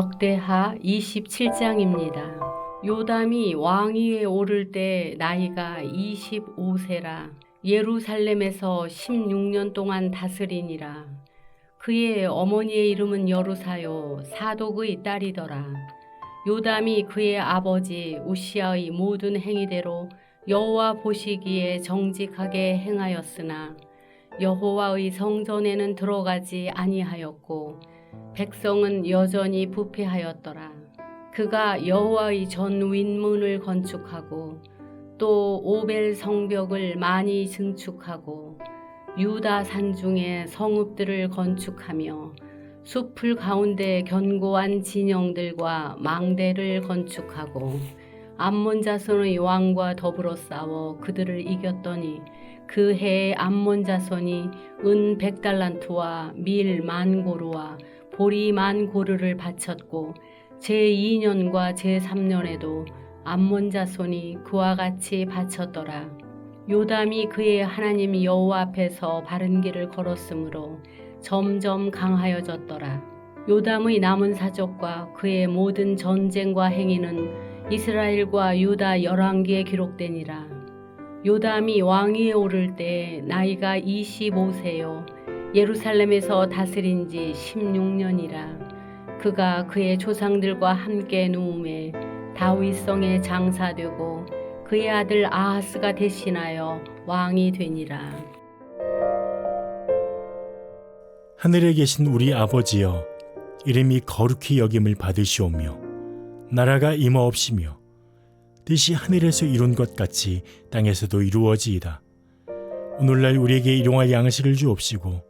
역대하 27장입니다. 요담이 왕위에 오를 때 나이가 25세라 예루살렘에서 16년 동안 다스리니라. 그의 어머니의 이름은 여루사요 사독의 딸이더라. 요담이 그의 아버지 우시아의 모든 행위대로 여호와 보시기에 정직하게 행하였으나 여호와의 성전에는 들어가지 아니하였고 백성은 여전히 부패하였더라. 그가 여호와의 전 윗문을 건축하고 또 오벨 성벽을 많이 증축하고 유다 산 중에 성읍들을 건축하며 숲을 가운데 견고한 진영들과 망대를 건축하고 암몬 자손의 왕과 더불어 싸워 그들을 이겼더니 그 해에 암몬 자손이 은 백달란트와 밀 만고르와 보리 만 고르를 바쳤고 제2년과 제3년에도 암몬 자손이 그와 같이 바쳤더라. 요담이 그의 하나님 여호와 앞에서 바른 길을 걸었으므로 점점 강하여졌더라. 요담의 남은 사적과 그의 모든 전쟁과 행위는 이스라엘과 유다 열왕기에 기록되니라. 요담이 왕위에 오를 때 나이가 25세요. 예루살렘에서 다스린 지 16년이라. 그가 그의 조상들과 함께 누움에 다윗성에 장사되고 그의 아들 아하스가 대신하여 왕이 되니라. 하늘에 계신 우리 아버지여 이름이 거룩히 여김을 받으시오며 나라가 임하옵시며 뜻이 하늘에서 이룬 것 같이 땅에서도 이루어지이다. 오늘날 우리에게 일용할 양식을 주옵시고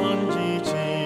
오나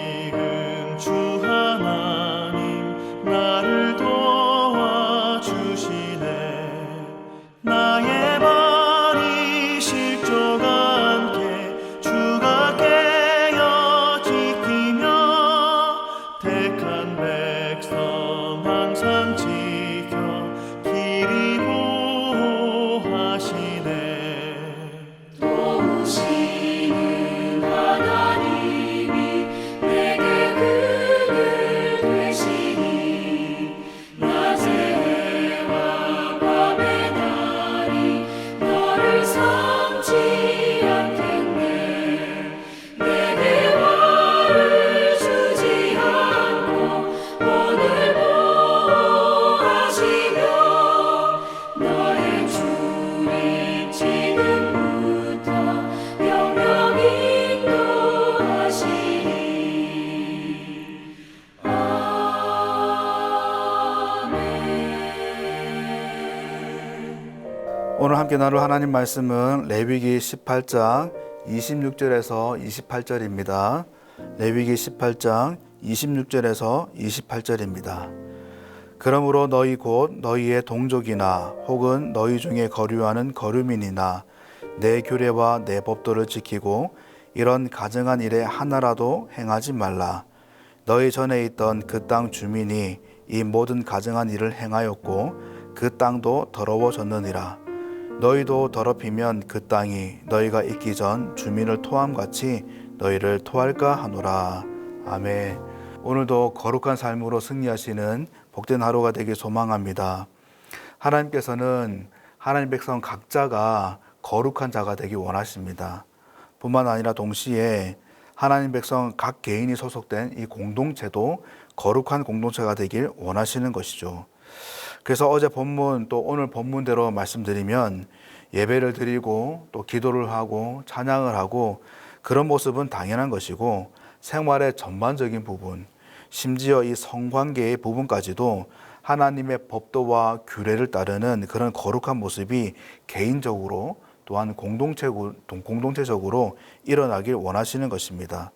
나눌 하나님 말씀은 레위기 18장 26절에서 28절입니다. 레위기 18장 26절에서 28절입니다. 그러므로 너희 곧 너희의 동족이나 혹은 너희 중에 거류하는 거류민이나 내 규례와 내 법도를 지키고 이런 가증한 일에 하나라도 행하지 말라. 너희 전에 있던 그 땅 주민이 이 모든 가증한 일을 행하였고 그 땅도 더러워졌느니라. 너희도 더럽히면 그 땅이 너희가 있기 전 주민을 토함 같이 너희를 토할까 하노라. 아멘. 오늘도 거룩한 삶으로 승리하시는 복된 하루가 되길 소망합니다. 하나님께서는 하나님 백성 각자가 거룩한 자가 되기 원하십니다. 뿐만 아니라 동시에 하나님 백성 각 개인이 소속된 이 공동체도 거룩한 공동체가 되길 원하시는 것이죠. 그래서 어제 본문 또 오늘 본문대로 말씀드리면 예배를 드리고 또 기도를 하고 찬양을 하고 그런 모습은 당연한 것이고 생활의 전반적인 부분, 심지어 이 성관계의 부분까지도 하나님의 법도와 규례를 따르는 그런 거룩한 모습이 개인적으로 또한 공동체, 공동체적으로 일어나길 원하시는 것입니다.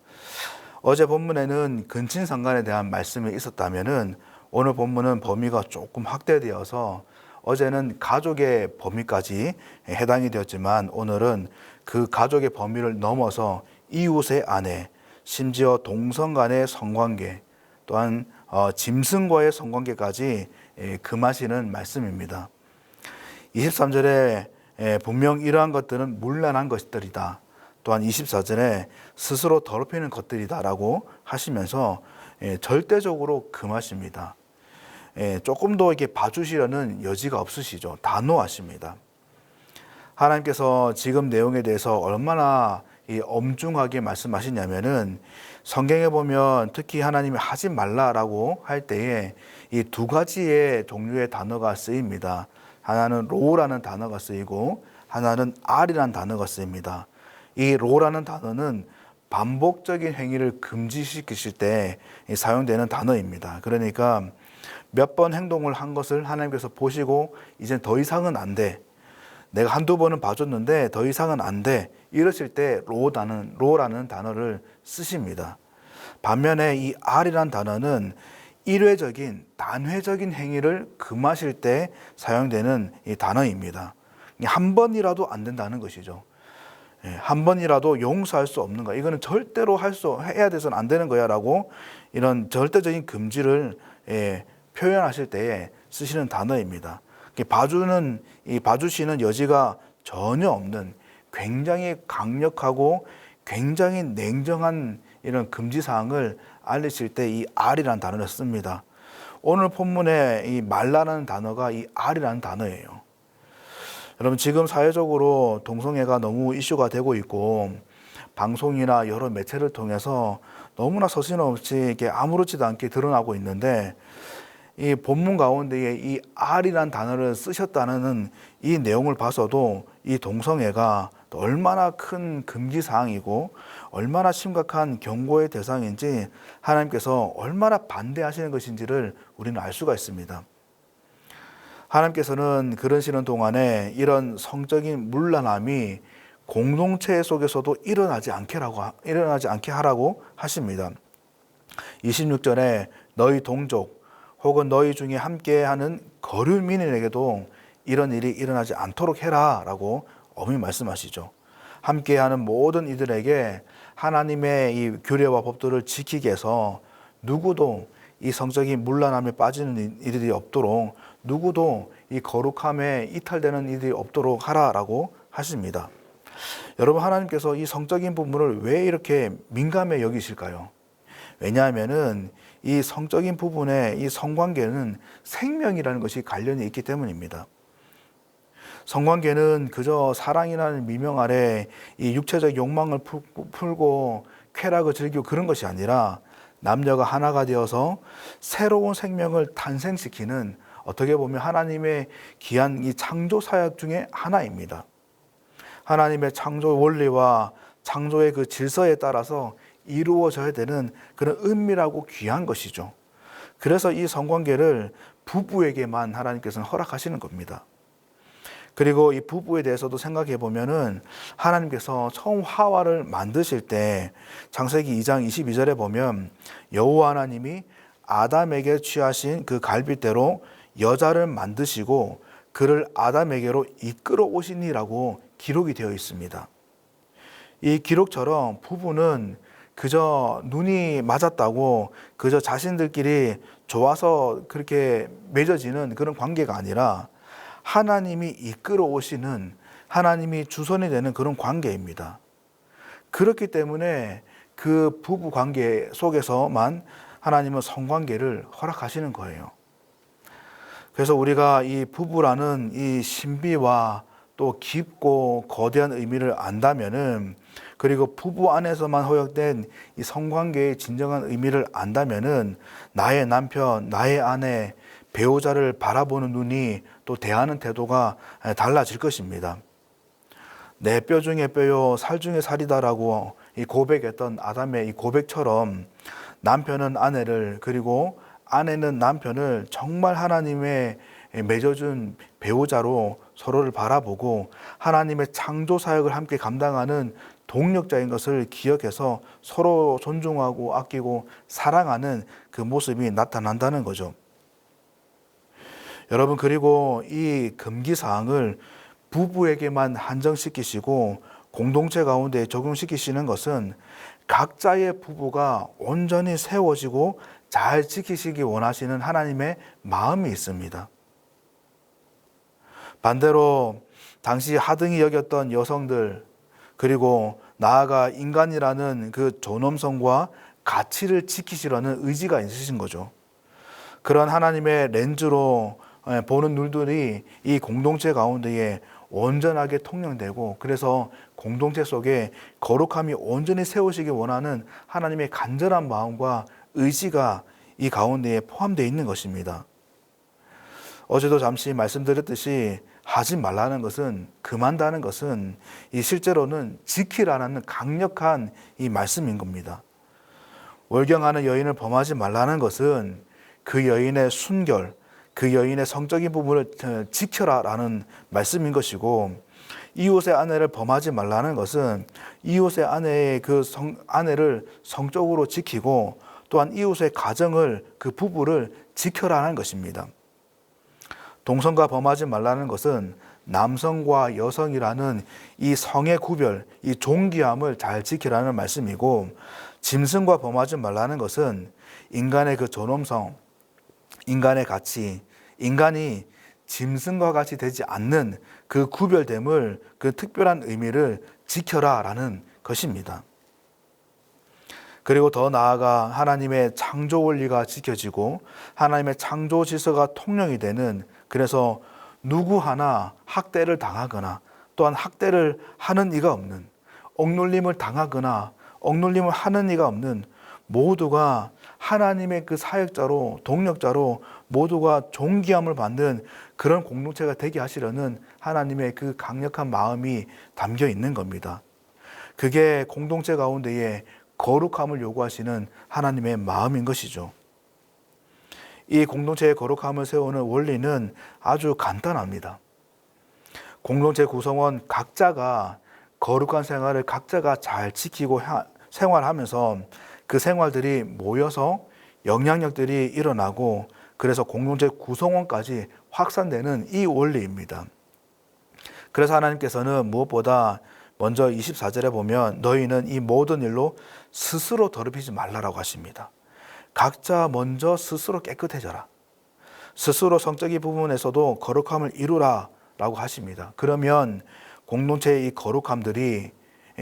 어제 본문에는 근친상간에 대한 말씀이 있었다면은 오늘 본문은 범위가 조금 확대되어서 어제는 가족의 범위까지 해당이 되었지만 오늘은 그 가족의 범위를 넘어서 이웃의 아내, 심지어 동성 간의 성관계, 또한 어, 짐승과의 성관계까지 예, 금하시는 말씀입니다. 23절에 예, 분명 이러한 것들은 물란한 것들이다. 또한 24절에 스스로 더럽히는 것들이다라고 하시면서 예, 절대적으로 금하십니다. 예, 조금 더 이렇게 봐주시려는 여지가 없으시죠. 단호하십니다. 하나님께서 지금 내용에 대해서 얼마나 이 엄중하게 말씀하시냐면은 성경에 보면 특히 하나님이 하지 말라라고 할 때에 이 두 가지의 종류의 단어가 쓰입니다. 하나는 로라는 단어가 쓰이고 하나는 알이라는 단어가 쓰입니다. 이 로라는 단어는 반복적인 행위를 금지시키실 때 사용되는 단어입니다. 그러니까 몇 번 행동을 한 것을 하나님께서 보시고 이제 더 이상은 안 돼. 내가 한두 번은 봐줬는데 더 이상은 안 돼. 이러실 때 로라는 로라는 단어를 쓰십니다. 반면에 이 R이란 단어는 일회적인 단회적인 행위를 금하실 때 사용되는 이 단어입니다. 한 번이라도 안 된다는 것이죠. 예, 한 번이라도 용서할 수 없는 거. 이거는 절대로 할 수 해야 돼서는 안 되는 거야라고 이런 절대적인 금지를 예, 표현하실 때에 쓰시는 단어입니다. 봐주는 이 봐주시는 여지가 전혀 없는 굉장히 강력하고 굉장히 냉정한 이런 금지 사항을 알리실 때 이 R이라는 단어를 씁니다. 오늘 본문에 이 말라는 단어가 이 R이라는 단어예요. 여러분 지금 사회적으로 동성애가 너무 이슈가 되고 있고 방송이나 여러 매체를 통해서 너무나 서슴없이 이렇게 아무렇지도 않게 드러나고 있는데 이 본문 가운데에 이 R이라는 단어를 쓰셨다는 이 내용을 봐서도 이 동성애가 또 얼마나 큰 금기 사항이고 얼마나 심각한 경고의 대상인지 하나님께서 얼마나 반대하시는 것인지를 우리는 알 수가 있습니다. 하나님께서는 그러시는 동안에 이런 성적인 문란함이 공동체 속에서도 일어나지 않게라고 일어나지 않게 하라고 하십니다. 26절에 너희 동족 혹은 너희 중에 함께하는 거류민에게도 이런 일이 일어나지 않도록 해라라고 어미 말씀하시죠. 함께하는 모든 이들에게 하나님의 이 규례와 법도를 지키기 위해서 누구도 이 성적인 문란함에 빠지는 일이 없도록 누구도 이 거룩함에 이탈되는 일이 없도록 하라라고 하십니다. 여러분 하나님께서 이 성적인 부분을 왜 이렇게 민감해 여기실까요? 왜냐하면은 이 성적인 부분에 이 성관계는 생명이라는 것이 관련이 있기 때문입니다. 성관계는 그저 사랑이라는 미명 아래 이 육체적 욕망을 풀고 쾌락을 즐기고 그런 것이 아니라 남녀가 하나가 되어서 새로운 생명을 탄생시키는 어떻게 보면 하나님의 귀한 이 창조 사역 중에 하나입니다. 하나님의 창조 원리와 창조의 그 질서에 따라서 이루어져야 되는 그런 은밀하고 귀한 것이죠. 그래서 이 성관계를 부부에게만 하나님께서는 허락하시는 겁니다. 그리고 이 부부에 대해서도 생각해 보면은 하나님께서 처음 하와를 만드실 때 창세기 2장 22절에 보면 여호와 하나님이 아담에게 취하신 그 갈빗대로 여자를 만드시고 그를 아담에게로 이끌어 오시니라고 기록이 되어 있습니다. 이 기록처럼 부부는 그저 눈이 맞았다고 그저 자신들끼리 좋아서 그렇게 맺어지는 그런 관계가 아니라 하나님이 이끌어 오시는 하나님이 주선이 되는 그런 관계입니다. 그렇기 때문에 그 부부 관계 속에서만 하나님은 성관계를 허락하시는 거예요. 그래서 우리가 이 부부라는 이 신비와 또 깊고 거대한 의미를 안다면은 그리고 부부 안에서만 허용된 이 성관계의 진정한 의미를 안다면은 나의 남편, 나의 아내, 배우자를 바라보는 눈이 또 대하는 태도가 달라질 것입니다. 내 뼈 중에 뼈요, 살 중에 살이다라고 이 고백했던 아담의 이 고백처럼 남편은 아내를 그리고 아내는 남편을 정말 하나님의 맺어준 배우자로 서로를 바라보고 하나님의 창조 사역을 함께 감당하는 동력자인 것을 기억해서 서로 존중하고 아끼고 사랑하는 그 모습이 나타난다는 거죠. 여러분 그리고 이 금기 사항을 부부에게만 한정시키시고 공동체 가운데 적용시키시는 것은 각자의 부부가 온전히 세워지고 잘 지키시기 원하시는 하나님의 마음이 있습니다. 반대로 당시 하등이 여겼던 여성들 그리고 나아가 인간이라는 그 존엄성과 가치를 지키시려는 의지가 있으신 거죠. 그런 하나님의 렌즈로 예, 보는 눈들이 이 공동체 가운데에 온전하게 통용되고 그래서 공동체 속에 거룩함이 온전히 세우시기 원하는 하나님의 간절한 마음과 의지가 이 가운데에 포함되어 있는 것입니다. 어제도 잠시 말씀드렸듯이 하지 말라는 것은 금한다는 것은 이 실제로는 지키라는 강력한 이 말씀인 겁니다. 월경하는 여인을 범하지 말라는 것은 그 여인의 순결, 그 여인의 성적인 부분을 지켜라라는 말씀인 것이고 이웃의 아내를 범하지 말라는 것은 이웃의 아내의 그 성, 아내를 성적으로 지키고 또한 이웃의 가정을 그 부부를 지켜라는 것입니다. 동성과 범하지 말라는 것은 남성과 여성이라는 이 성의 구별, 이 존귀함을 잘 지키라는 말씀이고 짐승과 범하지 말라는 것은 인간의 그 존엄성, 인간의 가치, 인간이 짐승과 같이 되지 않는 그 구별됨을 그 특별한 의미를 지켜라라는 것입니다. 그리고 더 나아가 하나님의 창조 원리가 지켜지고 하나님의 창조 질서가 통용이 되는 그래서 누구 하나 학대를 당하거나 또한 학대를 하는 이가 없는 억눌림을 당하거나 억눌림을 하는 이가 없는 모두가 하나님의 그 사역자로 동력자로 모두가 존귀함을 받는 그런 공동체가 되게 하시려는 하나님의 그 강력한 마음이 담겨 있는 겁니다. 그게 공동체 가운데에 거룩함을 요구하시는 하나님의 마음인 것이죠. 이 공동체의 거룩함을 세우는 원리는 아주 간단합니다. 공동체 구성원 각자가 거룩한 생활을 각자가 잘 지키고 생활하면서 그 생활들이 모여서 영향력들이 일어나고 그래서 공동체 구성원까지 확산되는 이 원리입니다. 그래서 하나님께서는 무엇보다 먼저 24절에 보면 너희는 이 모든 일로 스스로 더럽히지 말라라고 하십니다. 각자 먼저 스스로 깨끗해져라. 스스로 성적인 부분에서도 거룩함을 이루라 라고 하십니다. 그러면 공동체의 이 거룩함들이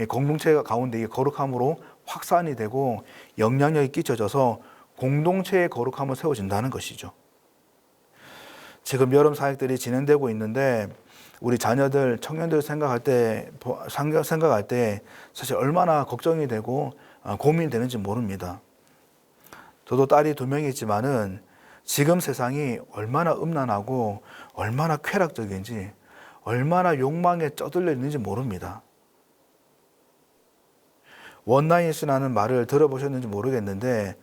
공동체 가운데 이 거룩함으로 확산이 되고 영향력이 끼쳐져서 공동체의 거룩함을 세워진다는 것이죠. 지금 여름 사역들이 진행되고 있는데 우리 자녀들, 청년들 생각할 때 생각할 때 사실 얼마나 걱정이 되고 고민이 되는지 모릅니다. 저도 딸이 두 명이 있지만은 지금 세상이 얼마나 음란하고 얼마나 쾌락적인지 얼마나 욕망에 쩌들려 있는지 모릅니다. 원나잇이라는 말을 들어보셨는지 모르겠는데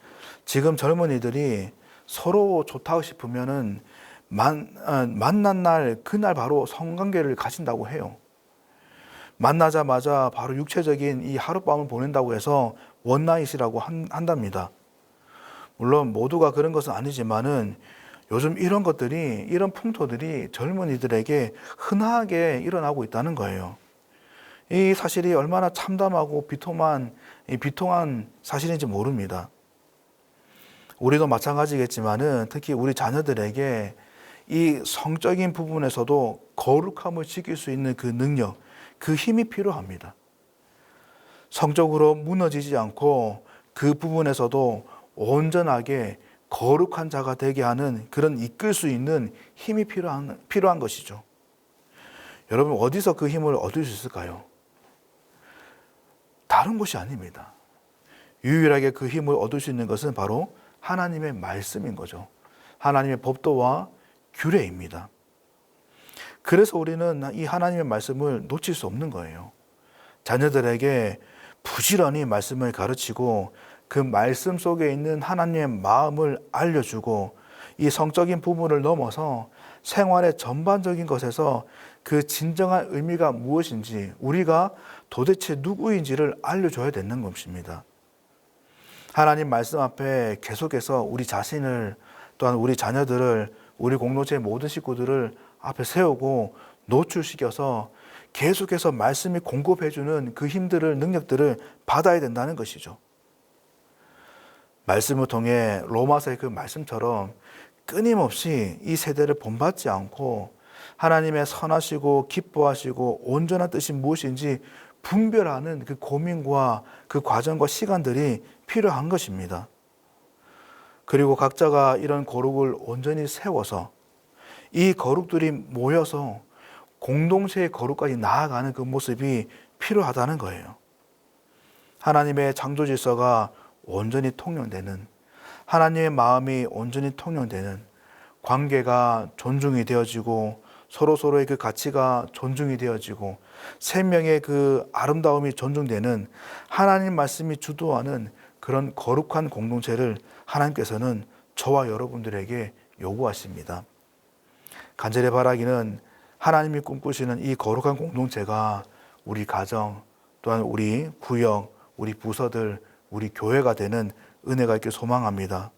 지금 젊은이들이 서로 좋다고 싶으면은 만, 어, 만난 날 그날 바로 성관계를 가진다고 해요. 만나자마자 바로 육체적인 이 하룻밤을 보낸다고 해서 원나잇이라고 한, 한답니다. 물론 모두가 그런 것은 아니지만은 요즘 이런 것들이 이런 풍토들이 젊은이들에게 흔하게 일어나고 있다는 거예요. 이 사실이 얼마나 참담하고 비통한 비통한 사실인지 모릅니다. 우리도 마찬가지겠지만은 특히 우리 자녀들에게 이 성적인 부분에서도 거룩함을 지킬 수 있는 그 능력, 그 힘이 필요합니다. 성적으로 무너지지 않고 그 부분에서도 온전하게 거룩한 자가 되게 하는 그런 이끌 수 있는 힘이 필요한, 필요한 것이죠. 여러분, 어디서 그 힘을 얻을 수 있을까요? 다른 곳이 아닙니다. 유일하게 그 힘을 얻을 수 있는 것은 바로 하나님의 말씀인 거죠. 하나님의 법도와 규례입니다. 그래서 우리는 이 하나님의 말씀을 놓칠 수 없는 거예요. 자녀들에게 부지런히 말씀을 가르치고 그 말씀 속에 있는 하나님의 마음을 알려주고 이 성적인 부분을 넘어서 생활의 전반적인 것에서 그 진정한 의미가 무엇인지 우리가 도대체 누구인지를 알려줘야 되는 것입니다. 하나님 말씀 앞에 계속해서 우리 자신을 또한 우리 자녀들을 우리 공동체 모든 식구들을 앞에 세우고 노출시켜서 계속해서 말씀이 공급해주는 그 힘들을 능력들을 받아야 된다는 것이죠. 말씀을 통해 로마서의 그 말씀처럼 끊임없이 이 세대를 본받지 않고 하나님의 선하시고 기뻐하시고 온전한 뜻이 무엇인지 분별하는 그 고민과 그 과정과 시간들이 필요한 것입니다. 그리고 각자가 이런 거룩을 온전히 세워서 이 거룩들이 모여서 공동체의 거룩까지 나아가는 그 모습이 필요하다는 거예요. 하나님의 창조 질서가 온전히 통용되는 하나님의 마음이 온전히 통용되는 관계가 존중이 되어지고 서로 서로의 그 가치가 존중이 되어지고 생명의 그 아름다움이 존중되는 하나님 말씀이 주도하는 그런 거룩한 공동체를 하나님께서는 저와 여러분들에게 요구하십니다. 간절히 바라기는 하나님이 꿈꾸시는 이 거룩한 공동체가 우리 가정 또한 우리 구역, 우리 부서들, 우리 교회가 되는 은혜가 있길 소망합니다.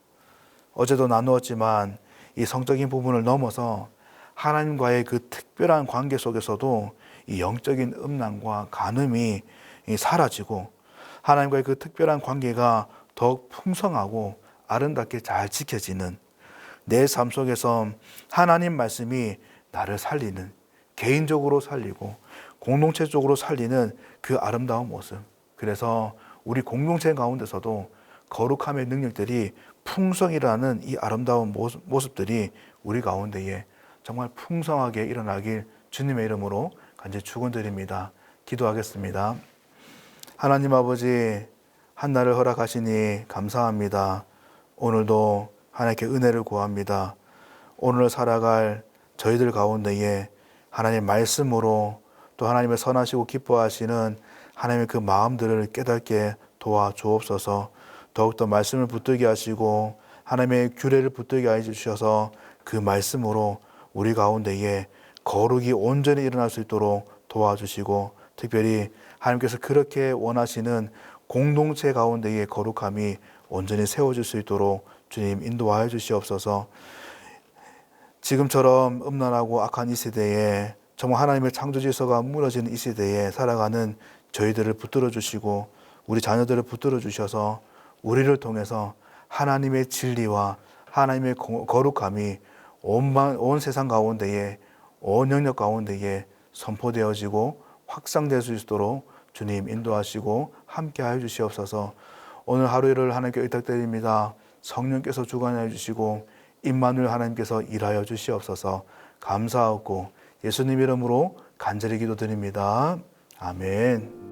어제도 나누었지만 이 성적인 부분을 넘어서 하나님과의 그 특별한 관계 속에서도 이 영적인 음란과 간음이 이 사라지고 하나님과의 그 특별한 관계가 더욱 풍성하고 아름답게 잘 지켜지는 내 삶 속에서 하나님 말씀이 나를 살리는 개인적으로 살리고 공동체적으로 살리는 그 아름다운 모습. 그래서 우리 공동체 가운데서도 거룩함의 능력들이 풍성이라는 이 아름다운 모습, 모습들이 우리 가운데에 정말 풍성하게 일어나길 주님의 이름으로 간절히 축원드립니다. 기도하겠습니다. 하나님 아버지 한 날을 허락하시니 감사합니다. 오늘도 하나님께 은혜를 구합니다. 오늘 살아갈 저희들 가운데에 하나님의 말씀으로 또 하나님의 선하시고 기뻐하시는 하나님의 그 마음들을 깨닫게 도와 주옵소서. 더욱더 말씀을 붙들게 하시고 하나님의 규례를 붙들게 해 주셔서 그 말씀으로 우리 가운데에 거룩이 온전히 일어날 수 있도록 도와주시고 특별히 하나님께서 그렇게 원하시는 공동체 가운데의 거룩함이 온전히 세워질 수 있도록 주님 인도하여 주시옵소서. 지금처럼 음란하고 악한 이 시대에 정말 하나님의 창조 질서가 무너지는 이 시대에 살아가는 저희들을 붙들어 주시고 우리 자녀들을 붙들어 주셔서 우리를 통해서 하나님의 진리와 하나님의 거- 거룩함이 온만, 온 세상 가운데에 온 영역 가운데에 선포되어지고 확산될 수 있도록 주님 인도하시고 함께하여 주시옵소서. 오늘 하루를 하나님께 의탁드립니다. 성령께서 주관하여 주시고 임마누엘 하나님께서 일하여 주시옵소서. 감사하고 예수님 이름으로 간절히 기도드립니다. 아멘.